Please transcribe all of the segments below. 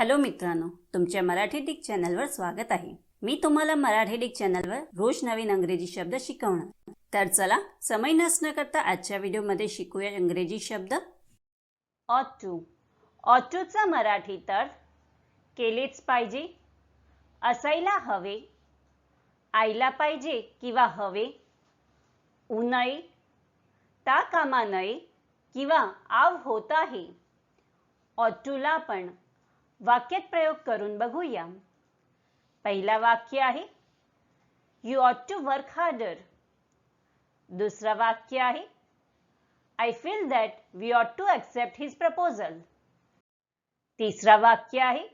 Hello मित्रांनो तुमच्या Marathi Dick चॅनलवर स्वागत आहे. मी तुम्हाला मराठी डिक चॅनलवर रोज नवीन अंग्रेजी शब्द शिकवणार. तर चला समय नसणं करता आजच्या व्हिडिओमध्ये शिकूया इंग्रजी शब्द. ऑटू ऑटूचा मराठी तर केलेच पाहिजे. असायला हवे. आईला पाहिजे किंवा हवे. उनय ता कामा नये किंवा आव होत आहे. ऑटूला पण वाक्यात प्रयोग करून बघूया. पहिला वाक्य आहे you ought to work harder दुसरा वाक्य आहे I feel that we ought to accept his proposal तिसरा वाक्य आहे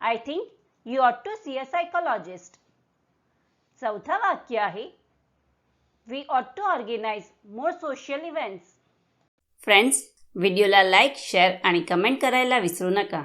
I think you ought to see a psychologist चौथा वाक्य आहे we ought to organise more social events friends व्हिडिओला लाईक शेअर आणि कमेंट करायला विसरू नका.